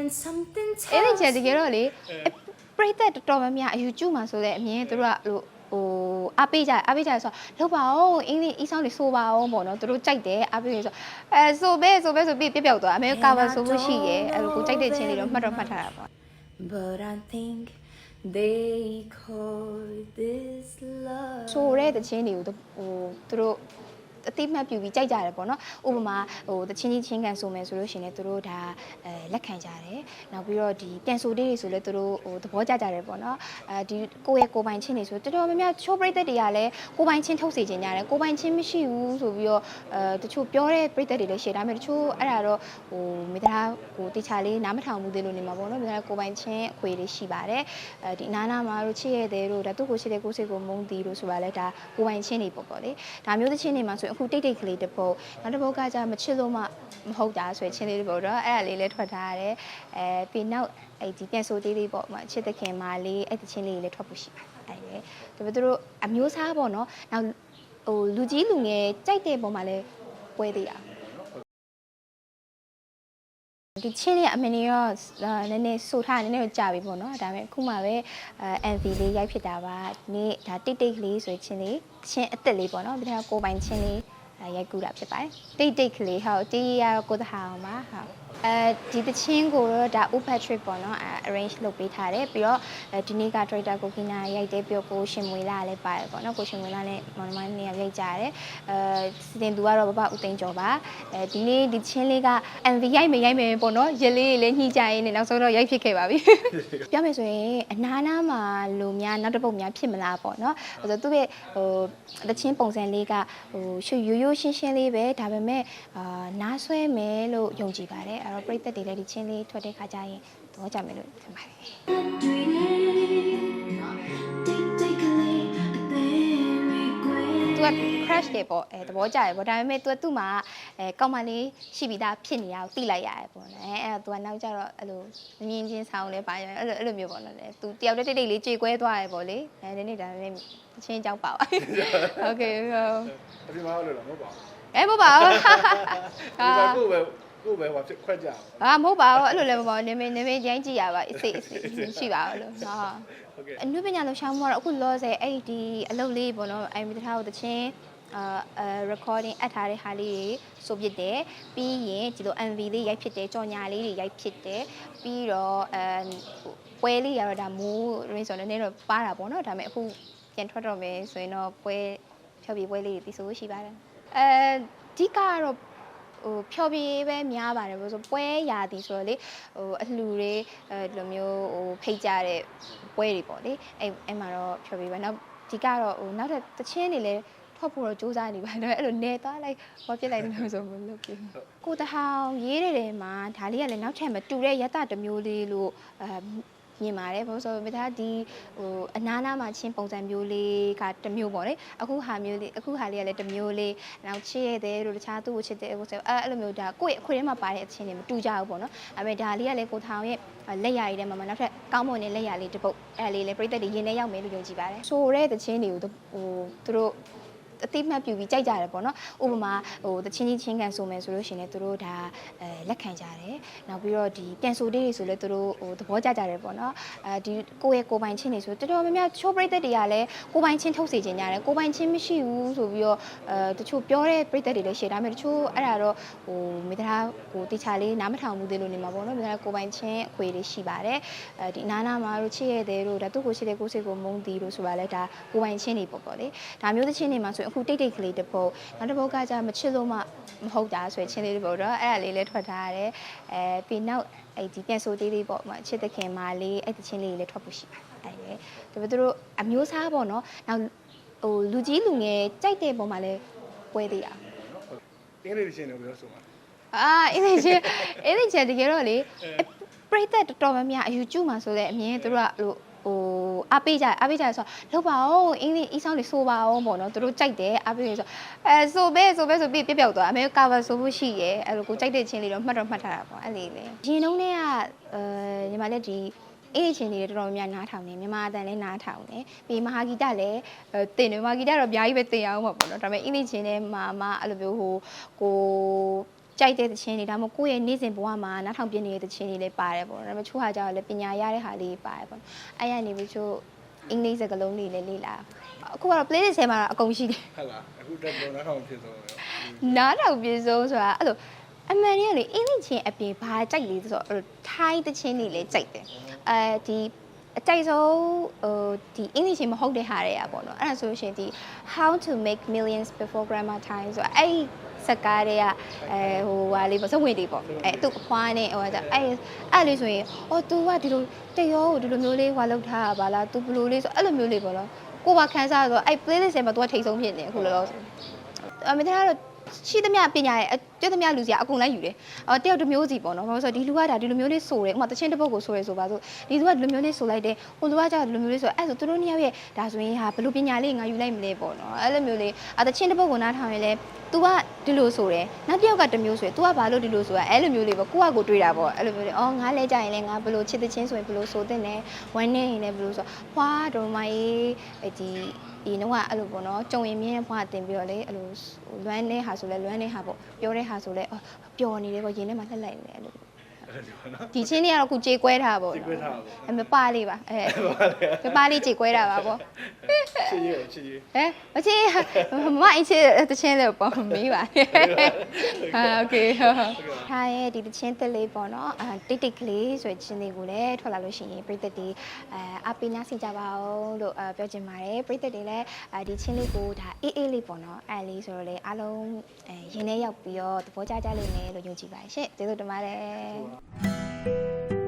and something အဲ့ဒီ tells ချက်တကယ်တော့လေပရိသတ်တော်တော်များများအယူကျူမှာဆိုတဲ့အမြင်သူတို့ကလို့ဟိုအားပေးကြအားပေးကြဆိုတော့လောက်ပါအောင်အင်းလေးအီးဆောင်လေးဆိုပါအောင်ပေါ့နော်သူတို့ကြိုက်တယ်အားပေးဆိုအဲဆိုပဲဆိုပဲဆိုပြီးပြပြောက်သွားအမေကာဗာဆိုလို့ရှိရဲအဲ့လိုကိုကြိုက်တဲ့ချင်းလေးတော့မှတ်တော့မှတ်ထားတာပေါ့ but I think they call this love ဆိုတဲ့တချင်းတွေကိုသူဟိုသူတို့ အတိမတ်ပြူပြီးကြိုက်ကြတယ်ပေါ့နော်ဥပမာဟိုတချင်းချင်းချင်းကန်ဆိုမယ်ဆိုလို့ရှိရင်လည်းသူတို့ဒါအဲလက်ခံကြတယ်နောက်ပြီးတော့ဒီပြန်ဆိုလေးတွေဆိုလည်းသူတို့ဟိုသဘောကျကြတယ်ပေါ့နော်အဲဒီကိုယ့်ရဲ့ကိုယ်ပိုင်ချင်းတွေဆိုတော်တော်များများချိုးပရိသတ်တွေကလည်းကိုယ်ပိုင်ချင်းထုတ်စေချင်ကြတယ်ကိုယ်ပိုင်ချင်းမရှိဘူးဆိုပြီးတော့အဲတချို့ပြောတဲ့ပရိသတ်တွေလည်းရှိတယ်ဒါပေမဲ့တချို့အဲ့ဒါတော့ဟိုမိသားဟိုတေချာလေးနားမထောင်ဘူးသေးလို့နေမှာပေါ့နော်မိသားကိုယ်ပိုင်ချင်းအခွေတွေရှိပါတယ်အဲဒီအနာနာမှာတို့ချစ်ရတဲ့တို့ဒါသူ့ကိုချစ်တဲ့ကိုယ်စိတ်ကိုမုန်းတီးလို့ဆိုတာလဲဒါကိုယ်ပိုင်ချင်းတွေပေါ့ပေါ့လေဒါမျိုးတစ်ချင်းတွေမှာဆိုရင်အခုတိတ်တိတ်ကလေးတစ်ပုတ်နောက်တစ်ပုတ်ကကြာမချစ်လို့မှမဟုတ်တာဆိုရင်ချင်းလေးတစ်ပုတ်တော့အဲ့ဒါလေးလည်းထွက်ထားရတယ်အဲပြီးနောက်အဲ့ဒီပြန်ဆိုသေးလေးပေါ့မချစ်တဲ့ခင်မာလေးအဲ့ဒီချင်းလေးလည်းထွက်ဖို့ရှိပါတယ်အဲ့ဒါပေမဲ့သူတို့အမျိုးစားပေါ့နော်နောက်ဟိုလူကြီးလူငယ်ကြိုက်တဲ့ပုံမှာလည်းပွဲသေးတာ ဒီချင်းလေးအမနီရောအာနည်းနည်းဆိုထားနည်းနည်းတော့ကြာပြီပေါ့နော်ဒါပေမဲ့အခုမှပဲအဲ MV လေးရိုက်ဖြစ်တာပါဒီနေ့ဒါတိတ်တိတ်ကလေးဆိုရင်ချင်းလေးချင်းအစ်စ်လေးပေါ့နော်ဒီထဲကကိုယ်ပိုင်ချင်းလေးအဲရိုက်ကူးတာဖြစ်ပါတယ်တိတ်တိတ်ကလေးဟုတ်တီးရတော့ကိုသဟာအောင်ပါဟုတ် အဲဒီတချင်းကိုတော့ဒါ Up Patrick ပေါ့နော်အဲ arrange လုပ်ပေးထားတယ်ပြီးတော့အဲဒီနေ့က director ကိုကီနာရိုက်တယ်ပြီးတော့ကိုရှင်မွေလာလည်းပါတယ်ပေါ့နော်ကိုရှင်မွေလာနဲ့မောင်နှမနေရာရိုက်ကြတယ်အဲစီတင်သူကတော့ဘဘဦးသိန်းကျော်ပါအဲဒီနေ့ဒီချင်းလေးက MV ရိုက်မယ်ရိုက်မယ်ပေါ့နော်ရလေးလေးညှိကြရင်းနဲ့နောက်ဆုံးတော့ရိုက်ဖြစ်ခဲ့ပါပြီပြောမယ်ဆိုရင်အနားနားမှာလူများနောက်တစ်ပုတ်များဖြစ်မလားပေါ့နော်အဲဆိုသူ့ရဲ့ဟိုတချင်းပုံစံလေးကဟိုရွှေရိုးရိုးရှင်းရှင်းလေးပဲဒါပေမဲ့အာနားဆွဲမယ်လို့ယုံကြည်ပါတယ်အဲ့တော့ပြိသက်တွေလည်းဒီချင်းလေးထွက်တဲ့ခါကျရင်သဘောကျမယ်လို့ထင်ပါတယ်သူက crash တယ်ပေါ့အဲသဘောကျတယ်ပေါ့ဒါပေမဲ့ तू ကသူ့မှာအဲကောက်မလေးရှိပြီးသားဖြစ်နေတာကိုသိလိုက်ရတယ်ပေါ့နော်အဲအဲ့တော့ तू ကနောက်ကျတော့အဲ့လိုမမြင်ချင်းဆောင်လဲပါရအဲ့လိုအဲ့လိုမျိုးပေါ့နော်လေ तू တယောက်တည်းတိတ်တိတ်လေးကြေကွဲသွားတယ်ပေါ့လေအဲဒီနေ့ဒါပေမဲ့အချင်းကြောက်ပါပါ Okay ဟုတ်အပြင်မှာလို့လားမဟုတ်ပါဘူး哎，不宝，啊，你咋够呗？ ကိုပဲကိုပဲဟိုဖြစ်ခွက်ကြအောင်ဟာမဟုတ်ပါဘူးအဲ့လိုလည်းမဟုတ်ပါဘူးနေမနေမရိုင်းကြည့်ရပါအစ်စိတ်အစ်စိတ်ရှိပါဘူးလို့ဟာဟုတ်ကဲ့အနုပညာလှူရှာမှုကတော့အခုလောဆယ်အဲ့ဒီအလုပ်လေးပေါ့နော်အဲ့ဒီတထားကိုတချင်းအာအဲ recording အပ်ထားတဲ့ဟာလေးတွေဆိုဖြစ်တယ်ပြီးရင်ဒီလို MV လေးရိုက်ဖြစ်တယ်ကြော်ညာလေးတွေရိုက်ဖြစ်တယ်ပြီးတော့အဲပွဲလေးရတော့ဒါမိုးရင်းဆိုတော့နည်းနည်းတော့ပါတာပေါ့နော်ဒါပေမဲ့အခုပြန်ထွက်တော့မယ်ဆိုရင်တော့ပွဲဖြောပြပွဲလေးတွေပြီးဆိုရှိပါတယ်အဲဒီကတော့ ဟိုဖြော်ပြပဲများပါတယ်ဘယ်လိုဆိုပွဲရာသီဆိုတော့လေဟိုအလှူတွေအဲဒီလိုမျိုးဟိုဖိတ်ကြတဲ့ပွဲတွေပေါ့လေအဲ့အဲ့မှာတော့ဖြော်ပြပဲနောက်ဒီကတော့ဟိုနောက်ထပ်တချင်းတွေလည်းထွက်ဖို့တော့စူးစမ်းနေပါတယ်အဲ့လိုနေသွားလိုက်ဟောပြစ်လိုက်တယ်လို့ဆိုမလုပ်ဘူးကိုတဟောင်ရေးတဲ့တယ်မှာဒါလေးကလည်းနောက်ထပ်မတူတဲ့ရတတစ်မျိုးလေးလို့အဲ မြင်ပါတယ်ဘာလို့ဆိုတော့မိသားဒီဟိုအနားနားမှာချင်းပုံစံမျိုးလေးကတစ်မျိုးပေါ့လေအခုဟာမျိုးလေးအခုဟာလေးကလည်းတစ်မျိုးလေးနောက်ချစ်ရတဲ့တို့တခြားသူ့ကိုချစ်တဲ့ဟိုဆိုအဲအဲ့လိုမျိုးဒါကိုယ့်ရဲ့အခွေထဲမှာပါတဲ့အချင်းတွေမတူကြဘူးပေါ့နော်ဒါပေမဲ့ဒါလေးကလည်းကိုထောင်ရဲ့လက်ရည်ထဲမှာမှနောက်ထပ်ကောင်းမွန်တဲ့လက်ရည်လေးတစ်ပုတ်အဲ့လေးလည်းပြိသက်တွေရင်ထဲရောက်မယ်လို့ယုံကြည်ပါတယ်ဆိုတဲ့တချင်းတွေကိုဟိုသူတို့ အတိမတ်ပြူပြီးကြိုက်ကြတယ်ပေါ့နော်ဥပမာဟိုတချင်းချင်းချင်းကန်ဆိုမယ်ဆိုလို့ရှိရင်လည်းသူတို့ဒါအဲလက်ခံကြတယ်နောက်ပြီးတော့ဒီပြန်ဆိုလေးတွေဆိုလည်းသူတို့ဟိုသဘောကျကြတယ်ပေါ့နော်အဲဒီကိုယ့်ရဲ့ကိုယ်ပိုင်ချင်းတွေဆိုတော်တော်များများချိုးပရိသတ်တွေကလည်းကိုယ်ပိုင်ချင်းထုတ်စေချင်ကြတယ်ကိုယ်ပိုင်ချင်းမရှိဘူးဆိုပြီးတော့အဲတချို့ပြောတဲ့ပရိသတ်တွေလည်းရှိတယ်ဒါပေမဲ့တချို့အဲ့ဒါတော့ဟိုမိသားဟိုတေချာလေးနားမထောင်ဘူးသေးလို့နေမှာပေါ့နော်မိသားကိုယ်ပိုင်ချင်းအခွေတွေရှိပါတယ်အဲဒီနားနာမှာတို့ချစ်ရတဲ့တို့ဒါသူ့ကိုချစ်တဲ့ကိုယ်စိတ်ကိုမုန်းတီးလို့ဆိုတာလဲဒါကိုယ်ပိုင်ချင်းတွေပေါ့ပေါ့လေဒါမျိုးတစ်ချင်းတွေမှာဆိုရင်အခုတိတ်တိတ်ကလေးတစ်ပုတ်နောက်တစ်ပုတ်ကကြာမချစ်လို့မှမဟုတ်တာဆိုရင်ချင်းလေးတစ်ပုတ်တော့အဲ့ဒါလေးလည်းထွက်ထားရတယ်အဲပြီးနောက်အဲ့ဒီပြန်ဆိုသေးလေးပေါ့မချစ်တဲ့ခင်မာလေးအဲ့ဒီချင်းလေးလည်းထွက်ဖို့ရှိပါတယ်အဲ့လေဒါပေမဲ့သူတို့အမျိုးစားပေါ့နော်နောက်ဟိုလူကြီးလူငယ်ကြိုက်တဲ့ပုံမှာလည်းပွဲသေးတာအင်္ဂလိပ်ရှင်တွေပြောဆိုမှာအာအဲ့ဒီချင်းအဲ့ဒီချင်းတကယ်တော့လေပရိသတ်တော်တော်များများအယူကျူမှာဆိုတဲ့အမြင်သူတို့ကလို့ဟို အားပေးကြအားပေးကြဆိုလောက်ပါအောင်အင်းလေးအီးဆောင်လေးဆိုပါအောင်ပေါ့နော်သူတို့ကြိုက်တယ်အားပေးရဆိုအဲဆိုပဲဆိုပဲဆိုပြီးပြပြောက်သွားအမေကာဗာဆိုဖို့ရှိရဲအဲ့လိုကိုကြိုက်တဲ့ချင်းလေးတော့မှတ်တော့မှတ်ထားတာပေါ့အဲ့လေးလေရင်တုံးလေးကအဲညီမလေးဒီအေးချင်းလေးတော်တော်များများနားထောင်နေမြန်မာအတန်လည်းနားထောင်နေပြီးမဟာဂီတလည်းတင်တယ်မဟာဂီတတော့အများကြီးပဲတင်အောင်ပါပေါ့နော်ဒါပေမဲ့အင်းလေးချင်းထဲမှာမှအဲ့လိုမျိုးဟိုကို ကြိုက်တဲ့သချင်းတွေဒါမှမဟုတ်ကိုယ့်ရဲ့နေ့စဉ်ဘဝမှာနားထောင်ပြနေတဲ့သချင်းတွေလည်းပါတယ်ပေါ့ဒါပေမဲ့ချို့ဟာကြတော့လည်းပညာရတဲ့ဟာလေးပါတယ်ပေါ့အဲ့ရနေပြီးချို့အင်္ဂလိပ်စကားလုံးတွေလည်းလေ့လာအခုကတော့ playlist ထဲမှာတော့အကုန်ရှိတယ်ဟုတ်လားအခုတက်ပေါ်နောက်အောင်ဖြစ်ဆုံးတယ်နားထောင်ပြေဆုံးဆိုတာအဲ့လိုအမှန်တည်းကလေအင်္ဂလိပ်ချင်းအပြင်ဘာကြိုက်လဲဆိုတော့အဲ့လိုထိုင်းသချင်းတွေလည်းကြိုက်တယ်အဲဒီအကြိုက်ဆုံးဟိုဒီအင်္ဂလိပ်ချင်းမဟုတ်တဲ့ဟာတွေကပေါ့နော်အဲ့ဒါဆိုလို့ရှိရင်ဒီ how to make millions before grammar time ဆိုတော့အဲ့ ဒီစကားတွေကအဲဟိုဟာလေးပေါ့စဝင်တွေပေါ့အဲသူ့အဖွားနဲ့ဟိုကအဲ့အဲ့လေးဆိုရင်အော် तू ကဒီလိုတရောကိုဒီလိုမျိုးလေးဟွာလောက်ထားတာပါလား तू ဘယ်လိုလေးဆိုအဲ့လိုမျိုးလေးပေါ့နော်ကိုကခန်းစားဆိုတော့အဲ့ playlist ထဲမှာ तू ကထိတ်ဆုံးဖြစ်နေအခုလောလောဆယ် အမေတရားတော့ရှိသမျှပညာရဲ့ တွက်သမျှလူစီကအကုန်လိုက်ယူတယ်။အော်တယောက်တစ်မျိုးစီပေါ့နော်။ဘာလို့လဲဆိုတော့ဒီလူကဒါဒီလိုမျိုးလေးဆိုတယ်။ဥပမာတချင်းတစ်ပုတ်ကိုဆိုရဲဆိုပါစို့ဒီလူကဒီလိုမျိုးလေးဆိုလိုက်တယ်။ဟိုလူကကျတော့ဒီလိုမျိုးလေးဆိုအဲ့ဆိုသူတို့နှစ်ယောက်ရဲ့ဒါဆိုရင်ဟာဘယ်လိုပညာလေးငါယူလိုက်မလဲပေါ့နော်။အဲ့လိုမျိုးလေးအတချင်းတစ်ပုတ်ကိုနားထောင်ရင်လဲ तू ကဒီလိုဆိုတယ်။နောက်တစ်ယောက်ကတစ်မျိုးဆိုရင် तू ကဘာလို့ဒီလိုဆိုတာအဲ့လိုမျိုးလေးပေါ့ကိုကကိုတွေးတာပေါ့အဲ့လိုမျိုးလေးအော်ငါလဲကြရင်လဲငါဘယ်လိုချစ်တဲ့ချင်းဆိုရင်ဘယ်လိုဆိုတဲ့လဲဝမ်းနေရင်လည်းဘယ်လိုဆိုဟွာတော်မကြီးဒီဒီတော့အဲ့လိုပေါ့နော်ကြုံရင်မြင်းဘွားတင်ပြီးတော့လေအဲ့လိုလွမ်းနေဟာဆိုလဲလွမ်းနေဟာပေါ့ပြောတဲ့ဟာဆိုလဲအော်ပျော်နေတယ်ပေါ့ရင်ထဲမှာလှက်လိုက်နေတယ်အဲ့လို အဲ့ဒီပေါ့နော် ဒီချင်းတွေကတော့ခုကြေကွဲထားပေါ့ ကြေကွဲထားပါပေါ့ အဲ့မပါလေးပါအဲမပါလေးကြေကွဲတာပါပေါ့ ချစ်ရချစ်ရ ဟဲ့မချစ်မမအင်းချစ်တချင်းလေးပေါ့မေးပါဟာโอเคဟာရဲ့ဒီတချင်းတက်လေးပေါ့နော်အာတိတ်တိတ်ကလေးဆိုတဲ့ချင်းလေးကိုလည်းထွက်လာလို့ရှိရင်ပြည်သက်တွေအဲအပိနာစီကြပါအောင်လို့အဲပြောချင်ပါတယ်ပြည်သက်တွေလည်းအဲဒီချင်းလေးကိုဒါအေးအေးလေးပေါ့နော်အဲလေးဆိုတော့လေအားလုံးအဲရင်းနှဲရောက်ပြီးတော့သဘောကျကြလိမ့်မယ်လို့ယုံကြည်ပါတယ်ရှင့်ကျေးဇူးတင်ပါတယ် うん。